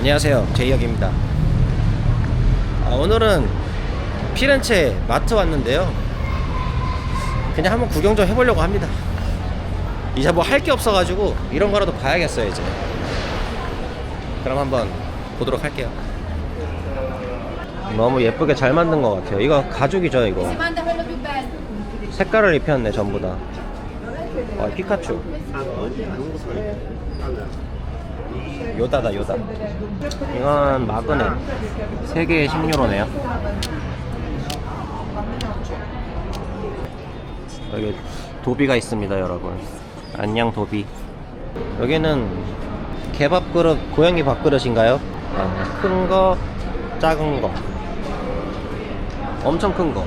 안녕하세요. 제이혁입니다. 아, 오늘은 피렌체 마트 왔는데요. 그냥 한번 구경 좀 해보려고 합니다. 이제 뭐 할 게 없어가지고 이런 거라도 봐야겠어요 이제. 그럼 한번 보도록 할게요. 너무 예쁘게 잘 만든 것 같아요. 이거 가죽이죠 이거. 색깔을 입혔네 전부 다. 아, 피카츄 요다다 요다. 이건 마그넷 3개에 10유로네요. 여기 도비가 있습니다 여러분. 안녕 도비. 여기는 개밥 그릇 고양이 밥 그릇인가요? 아, 큰거 작은 거. 엄청 큰거.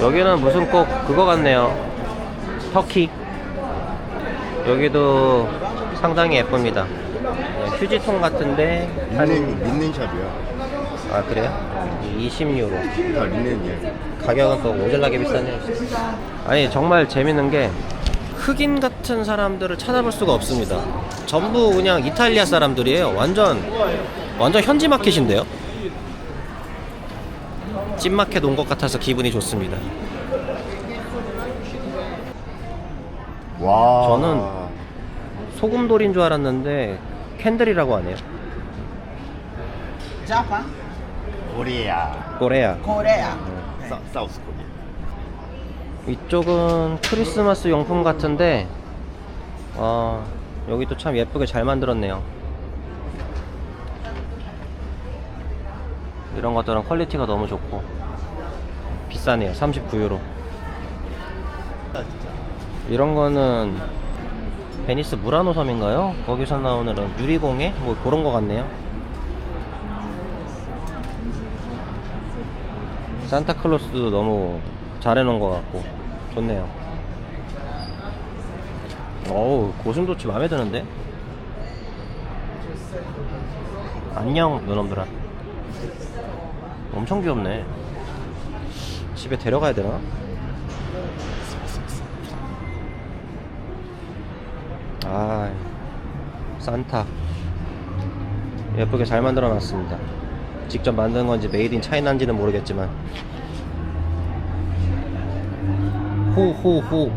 여기는 무슨 꼭 그거 같네요. 터키. 여기도 상당히 예쁩니다 네, 휴지통 같은데 한... 린넨, 린넨 샵이야. 아 그래요? 20유로 다 린넨이야. 가격은 또 오질나게 비싸네요 아니 정말 재밌는 게 흑인 같은 사람들을 찾아볼 수가 없습니다 전부 그냥 이탈리아 사람들이에요 완전 완전 현지 마켓인데요 찐마켓 온 것 같아서 기분이 좋습니다 와. 저는 소금돌인 줄 알았는데 캔들이라고 하네요 Japa? 코리아. 꼬레야 Corea. 사, 사우스 코리아. 이쪽은 크리스마스 용품 같은데 어, 여기도 참 예쁘게 잘 만들었네요 이런 것들은 퀄리티가 너무 좋고 비싸네요 39유로 이런 거는 베니스 무라노 섬인가요? 거기서 나오는 유리공예? 뭐 그런 거 같네요 산타클로스도 너무 잘 해놓은 것 같고 좋네요 어우 고슴도치 마음에 드는데 안녕 요놈들아 엄청 귀엽네 집에 데려가야 되나? 아 산타. 예쁘게 잘 만들어 놨습니다. 직접 만든 건지 메이드 인 차이나인지는 모르겠지만. 후후후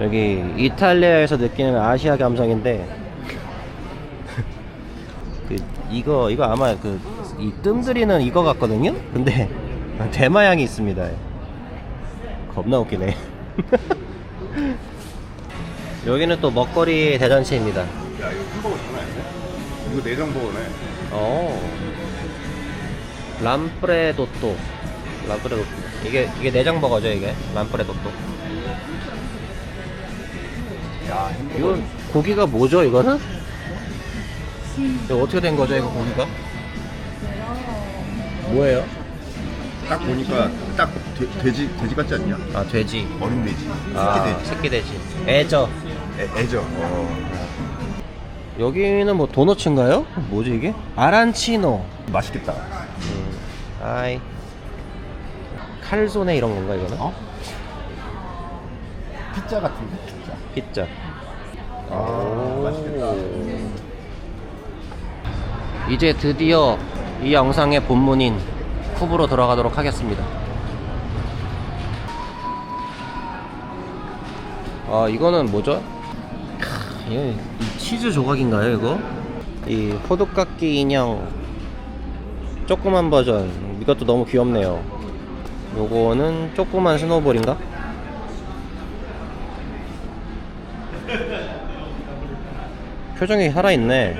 여기 이탈리아에서 느끼는 아시아 감성인데 그 이거 이거 아마 그 이 뜸들이는 이거 같거든요? 근데 대마향이 있습니다. 겁나 웃기네 여기는 또 먹거리 대잔치입니다 야, 이거 햄버거 장난 아닌데? 이거 내장버거네. 어. 람프레도또. 람프레도또. 이게 이게 내장 버거죠, 이게. 람프레도또. 야, 햄버거. 이건 고기가 뭐죠, 이거는? 이거 어떻게 된 거죠, 이거 고기가? 뭐예요? 딱 보니까 딱 돼, 돼지, 돼지 같지 않냐? 아, 돼지. 어린 돼지. 아, 새끼 돼지. 새끼 돼지. 애죠. 애, 애죠. 어. 여기는 뭐 도너츠인가요? 뭐지 이게? 아란치노. 맛있겠다. 음, 아이. 칼소네 이런 건가 이거는? 어? 피자 같은데, 피자. 피자. 아, 맛있겠다. 이제 드디어 이 영상의 본문인 쿱으로 들어가도록 하겠습니다. 아 이거는 뭐죠? 크, 이거 이 치즈 조각인가요 이거? 이 호두깎이 인형 조그만 버전 이것도 너무 귀엽네요. 요거는 조그만 스노볼인가? 표정이 살아있네.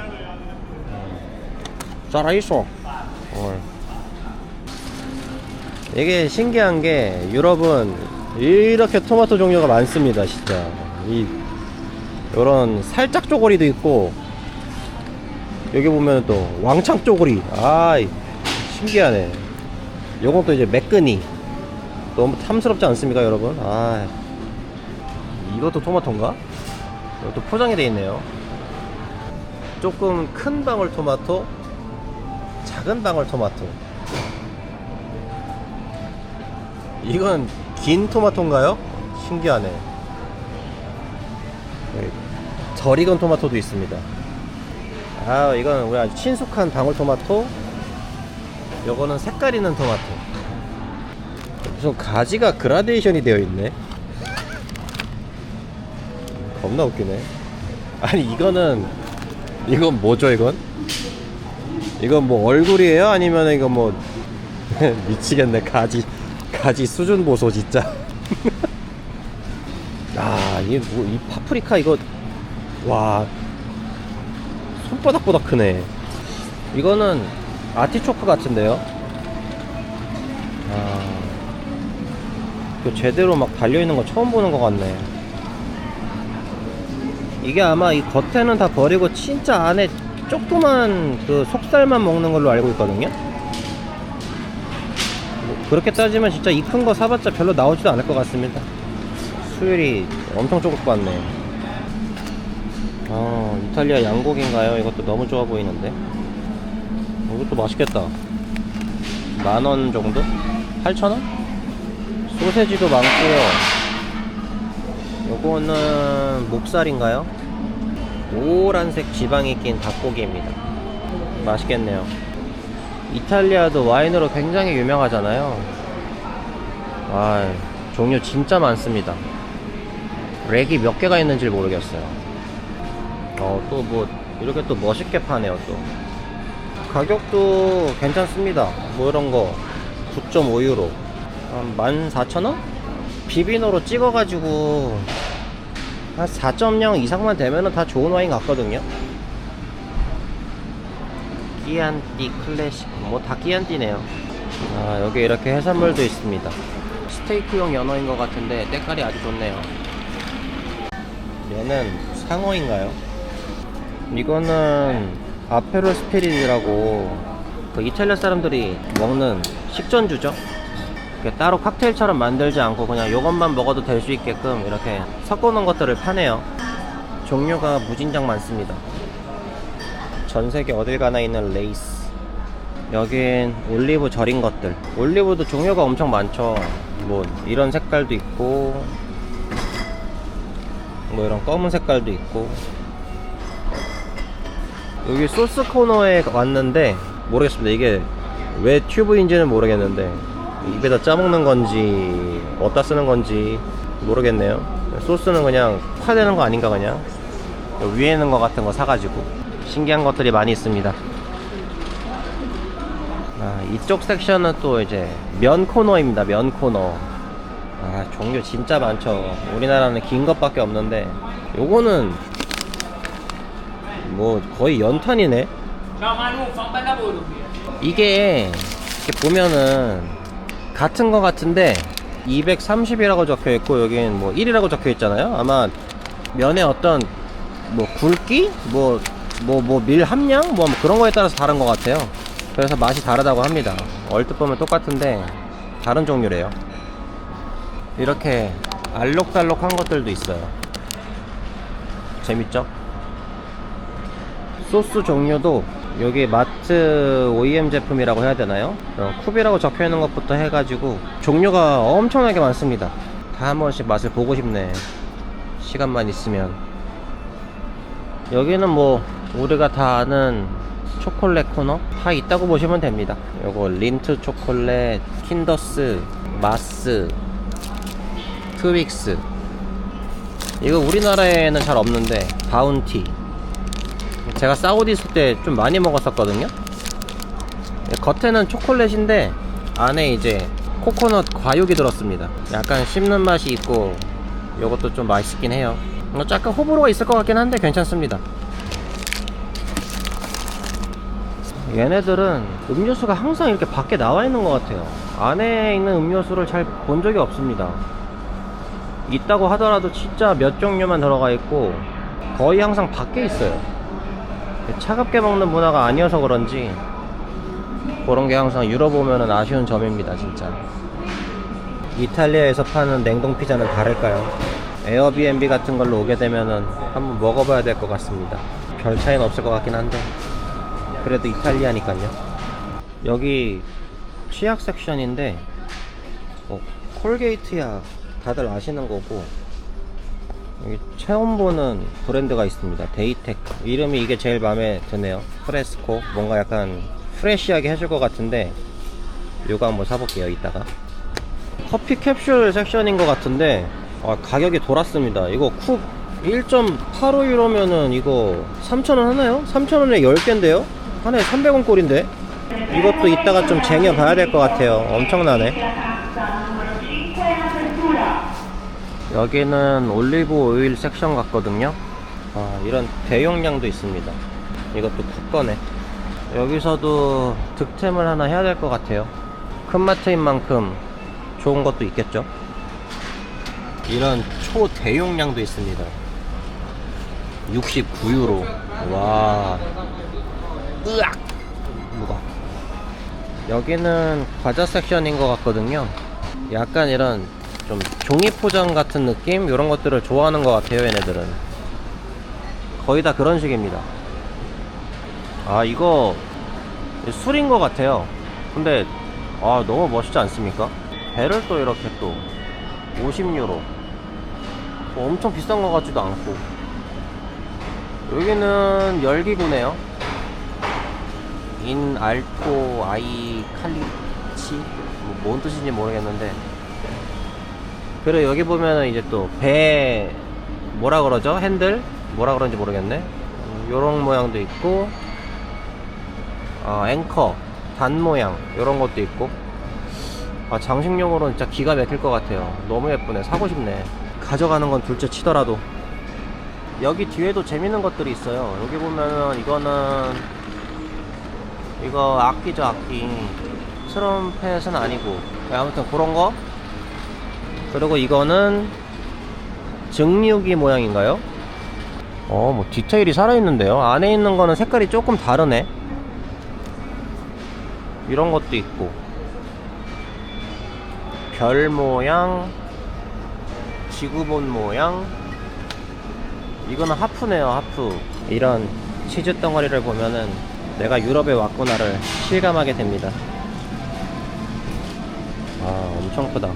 살아있어. 어. 이게 신기한 게 유럽은 이렇게 토마토 종류가 많습니다, 진짜. 이 요런 살짝 쪼고리도 있고 여기 보면 또 왕창 쪼고리. 아, 이 신기하네. 또 이제 매끈이. 너무 탐스럽지 않습니까, 여러분? 아, 이것도 토마토인가? 이것도 포장이 돼 있네요. 조금 큰 방울 토마토, 작은 방울 토마토. 이건 긴 토마토인가요? 신기하네. 네. 덜 익은 토마토도 있습니다. 아, 이건 우리 아주 친숙한 방울토마토. 요거는 색깔 있는 토마토. 무슨 가지가 그라데이션이 되어 있네. 겁나 웃기네. 아니, 이거는, 이건 뭐죠, 이건? 이건 뭐 얼굴이에요? 아니면 이거 뭐, 미치겠네. 가지, 가지 수준 보소, 진짜. 아, 이, 뭐, 이 파프리카 이거, 와, 손바닥보다 크네. 이거는 아티초크 같은데요? 아, 그 제대로 막 달려있는 거 처음 보는 것 같네. 이게 아마 이 겉에는 다 버리고 진짜 안에 조그만 그 속살만 먹는 걸로 알고 있거든요? 뭐 그렇게 따지면 진짜 이 큰 거 사봤자 별로 나오지도 않을 것 같습니다. 수율이 엄청 적을 것 같네. 아, 이탈리아 양고기인가요? 이것도 너무 좋아 보이는데. 이것도 맛있겠다. 만 원 정도? 8,000원? 소세지도 많고요. 요거는 목살인가요? 노란색 지방이 낀 닭고기입니다. 맛있겠네요. 이탈리아도 와인으로 굉장히 유명하잖아요. 와, 종류 진짜 많습니다. 렉이 몇 개가 있는지 모르겠어요. 어, 또 뭐, 이렇게 또 멋있게 파네요, 또. 가격도 괜찮습니다. 뭐 이런 거, 9.5유로. 한 14,000원? 비비노로 찍어가지고, 한 4.0 이상만 되면 은 다 좋은 와인 같거든요. 끼안띠 클래식, 뭐다 끼안띠네요. 아, 여기 이렇게 해산물도 있습니다. 스테이크용 연어인 것 같은데, 때깔이 아주 좋네요. 얘는 상어인가요? 이거는 아페로 스피릿이라고 그 이탈리아 사람들이 먹는 식전주죠. 따로 칵테일처럼 만들지 않고 그냥 이것만 먹어도 될 수 있게끔 이렇게 섞어놓은 것들을 파네요. 종류가 무진장 많습니다. 전 세계 어딜 가나 있는 레이스. 여긴 올리브 절인 것들. 올리브도 종류가 엄청 많죠. 뭐 이런 색깔도 있고 뭐 이런 검은 색깔도 있고 여기 소스 코너에 왔는데 모르겠습니다 이게 왜 튜브인지는 모르겠는데 입에다 짜먹는 건지 어디다 쓰는 건지 모르겠네요 소스는 그냥 파되는 거 아닌가 그냥 위에 있는 거 같은 거 사가지고 신기한 것들이 많이 있습니다. 아, 이쪽 섹션은 또 이제 면 코너입니다 면 코너. 아 종류 진짜 많죠. 우리나라는 긴 것밖에 없는데 요거는 뭐 거의 연탄이네? 이게 이렇게 보면은 같은 거 같은데 230이라고 적혀 있고 여기는 뭐 1이라고 적혀 있잖아요. 아마 면의 어떤 뭐 굵기? 뭐 뭐 뭐 밀 함량 뭐 그런 거에 따라서 다른 것 같아요 그래서 맛이 다르다고 합니다 얼뜻 보면 똑같은데 다른 종류래요 이렇게 알록달록한 것들도 있어요. 재밌죠? 소스 종류도 여기 마트 OEM 제품이라고 해야 되나요? 어, 쿱이라고 적혀 있는 것부터 해가지고 종류가 엄청나게 많습니다. 다 한 번씩 맛을 보고 싶네. 시간만 있으면. 여기는 뭐 우리가 다 아는 초콜릿 코너 다 있다고 보시면 됩니다. 요거 린트 초콜릿, 킨더스, 마스, 트윅스. 이거 우리나라에는 잘 없는데 바운티. 제가 사우디 있을 때 좀 많이 먹었었거든요. 겉에는 초콜릿인데 안에 이제 코코넛 과육이 들었습니다. 약간 씹는 맛이 있고 이것도 좀 맛있긴 해요. 뭐 약간 호불호가 있을 것 같긴 한데 괜찮습니다 얘네들은 음료수가 항상 이렇게 밖에 나와 있는 것 같아요 안에 있는 음료수를 잘 본 적이 없습니다 있다고 하더라도 진짜 몇 종류만 들어가 있고 거의 항상 밖에 있어요. 차갑게 먹는 문화가 아니어서 그런지 그런 게 항상 유럽 오면은 아쉬운 점입니다, 진짜. 이탈리아에서 파는 냉동 피자는 다를까요? 에어비앤비 같은 걸로 오게 되면은 한번 먹어봐야 될 것 같습니다. 별 차이는 없을 것 같긴 한데 그래도 이탈리아니까요. 여기 치약 섹션인데 어, 콜게이트야 다들 아시는 거고 여기 처음 보는 브랜드가 있습니다. 데이텍. 이름이 이게 제일 마음에 드네요. 프레스코. 뭔가 약간 프레시하게 해줄 것 같은데, 이거 한번 사볼게요, 이따가. 커피 캡슐 섹션인 것 같은데, 아, 가격이 돌았습니다. 이거 쿡 1.85유로면은 이거 3,000원 하나요? 3,000원에 10개인데요? 하나에 300원 꼴인데? 이것도 이따가 좀 쟁여봐야 될 것 같아요. 엄청나네. 여기는 올리브 오일 섹션 같거든요. 아, 이런 대용량도 있습니다. 이것도 쿡거네. 여기서도 득템을 하나 해야 될 것 같아요. 큰 마트인 만큼 좋은 것도 있겠죠. 이런 초대용량도 있습니다. 69유로. 와. 으악! 무거. 여기는 과자 섹션인 것 같거든요. 약간 이런 좀 종이 포장 같은 느낌? 이런 것들을 좋아하는 것 같아요, 얘네들은. 거의 다 그런 식입니다. 아, 이거 술인 것 같아요. 근데, 아, 너무 멋있지 않습니까? 배를 또 이렇게 또 50유로. 뭐 엄청 비싼 것 같지도 않고. 여기는 열기구네요. 인 알토 아이 칼리치? 뭐, 뭔 뜻인지 모르겠는데. 그리고 여기 보면은 이제 또 배 뭐라 그러죠? 핸들? 뭐라 그런지 모르겠네. 음, 요런 모양도 있고 아 앵커 단 모양 요런 것도 있고. 아 장식용으로는 진짜 기가 막힐 것 같아요. 너무 예쁘네. 사고 싶네. 가져가는 건 둘째 치더라도. 여기 뒤에도 재밌는 것들이 있어요. 여기 보면은 이거는 이거 악기죠 악기 트럼펫은 아니고. 아무튼 그런 거? 그리고 이거는 증류기 모양인가요? 어 뭐 디테일이 살아있는데요. 안에 있는 거는 색깔이 조금 다르네. 이런 것도 있고. 별 모양 지구본 모양. 이거는 하프네요 하프. 이런 치즈 덩어리를 보면은 내가 유럽에 왔구나를 실감하게 됩니다. 아 엄청 크다.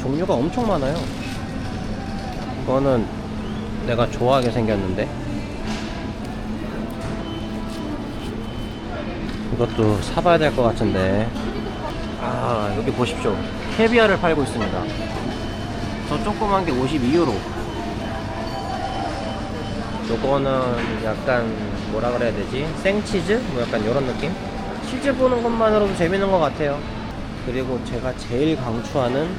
종류가 엄청 많아요. 이거는 내가 좋아하게 생겼는데. 이것도 사봐야 될 것 같은데. 아 여기 보십시오. 캐비아를 팔고 있습니다. 저 조그만 게 52유로 요거는 약간 뭐라 그래야 되지? 생치즈? 뭐 약간 요런 느낌? 치즈 보는 것만으로도 재밌는 것 같아요. 그리고 제가 제일 강추하는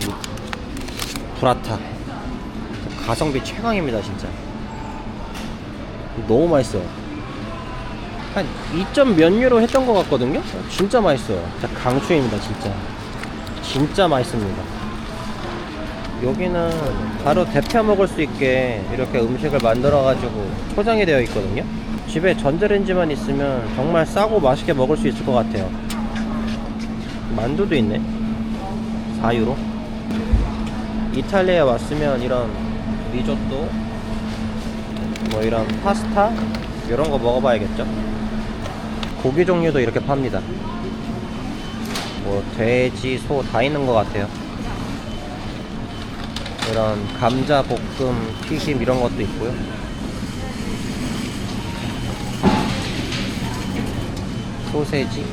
이 브라타. 가성비 최강입니다 진짜. 너무 맛있어요. 한 2점 몇 유로 했던 것 같거든요? 진짜 맛있어요. 진짜 강추입니다 진짜. 진짜 맛있습니다 여기는 바로 데펴 먹을 수 있게 이렇게 음식을 만들어 가지고 포장이 되어 있거든요. 집에 전자레인지만 있으면 정말 싸고 맛있게 먹을 수 있을 것 같아요. 만두도 있네. 4유로. 이탈리아에 왔으면 이런 리조또 뭐 이런 파스타 이런 거 먹어봐야겠죠? 고기 종류도 이렇게 팝니다. 뭐 돼지, 소 다 있는 것 같아요 이런 감자 볶음, 튀김 이런 것도 있고요. 소세지.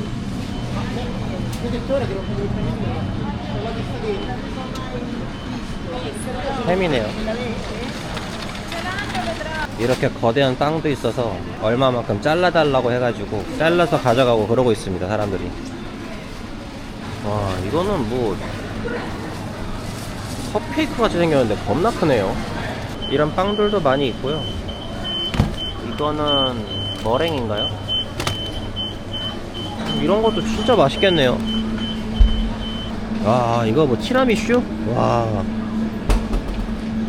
햄이네요. 이렇게 거대한 빵도 있어서 얼마만큼 잘라달라고 해가지고 잘라서 가져가고 그러고 있습니다 사람들이 와 이거는 뭐 컵케이크 같이 생겼는데 겁나 크네요. 이런 빵들도 많이 있고요. 이거는 머랭인가요? 이런 것도 진짜 맛있겠네요. 와 이거 뭐 티라미슈? 와.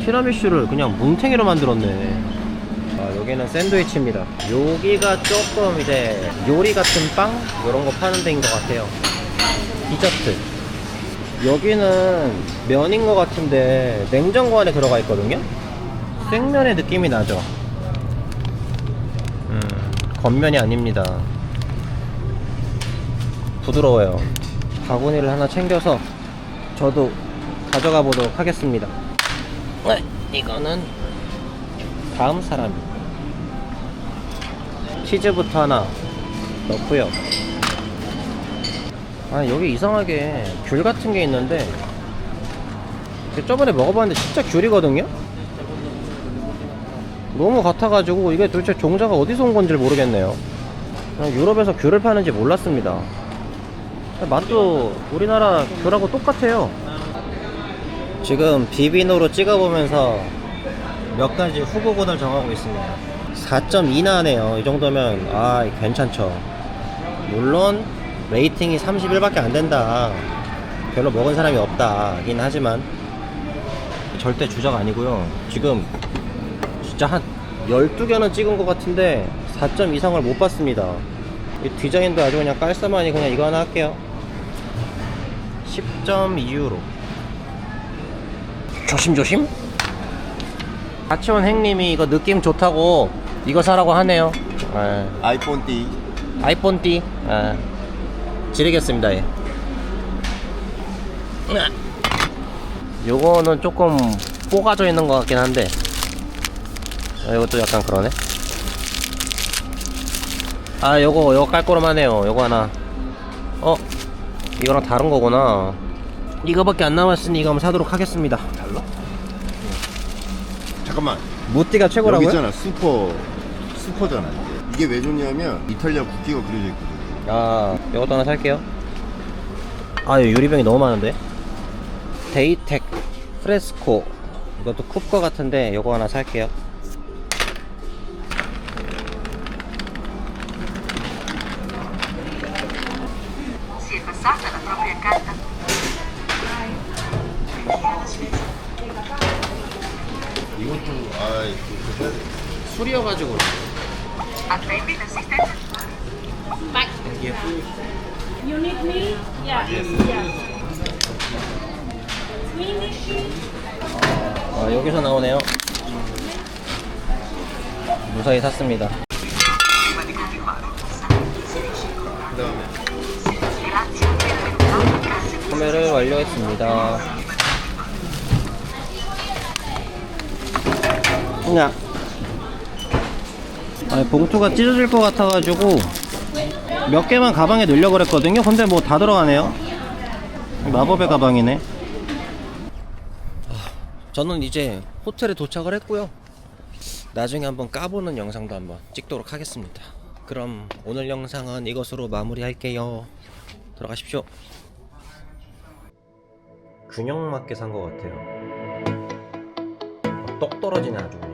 티라미슈를 그냥 뭉탱이로 만들었네. 아, 여기는 샌드위치입니다. 여기가 조금 이제 요리 같은 빵? 이런 거 파는 데인 것 같아요. 디저트 여기는 면인 것 같은데 냉장고 안에 들어가 있거든요? 생면의 느낌이 나죠? 음, 겉면이 아닙니다. 부드러워요. 바구니를 하나 챙겨서 저도 가져가 보도록 하겠습니다. 네, 이거는 다음 사람이 치즈부터 하나 넣고요. 아 여기 이상하게 귤 같은 게 있는데 저번에 먹어봤는데 진짜 귤이거든요? 너무 같아가지고 이게 도대체 종자가 어디서 온 건지 모르겠네요. 그냥 유럽에서 귤을 파는지 몰랐습니다. 맛도 우리나라 귤하고 똑같아요. 지금 비비노로 찍어보면서 몇 가지 후보군을 정하고 있습니다. 4.2 나네요. 이 정도면 아 괜찮죠. 물론 레이팅이 31밖에 안 된다. 별로 먹은 사람이 없다긴 하지만 절대 주작 아니고요. 지금 진짜 한 12개는 찍은 것 같은데 4점 이상을 못 봤습니다. 이 디자인도 아주 그냥 깔쌈하니 그냥 이거 하나 할게요. 10.2유로. 조심조심. 같이 온 행님이 이거 느낌 좋다고 이거 사라고 하네요. 예. 아이폰 D 아이폰 D 아, 지르겠습니다 예. 요거는 조금 뽀가져 있는 것 같긴 한데. 아, 이것도 약간 그러네. 아 요거 요거 깔끔하네요. 요거 하나. 어? 이거랑 다른 거구나. 이거밖에 안 남았으니 이거 한번 사도록 하겠습니다. 달라? 잠깐만. 무띠가 여기 최고라고요? 있잖아 슈퍼 슈퍼잖아 이게. 이게 왜 좋냐면 이탈리아 국기가 그려져 있거든 아, 이것도 하나 살게요. 아, 이 유리병이 너무 많은데? 데이텍 프레스코. 이것도 쿱거 같은데, 이거 하나 살게요. 이것도 아이 그 술이어가지고. L'assistenza. You need me? Yeah. yeah. Swedish? 아, 여기서 나오네요. 무사히 샀습니다. 구매를 완료했습니다. 야. 아니, 봉투가 찢어질 것 같아가지고 몇 개만 가방에 넣으려고 그랬거든요. 근데 뭐 다 들어가네요. 마법의 가방이네. 아, 저는 이제 호텔에 도착을 했고요. 나중에 한번 까보는 영상도 한번 찍도록 하겠습니다. 그럼 오늘 영상은 이것으로 마무리할게요. 들어가십시오. 균형 맞게 산 것 같아요. 어, 똑 떨어지네 아주 그냥.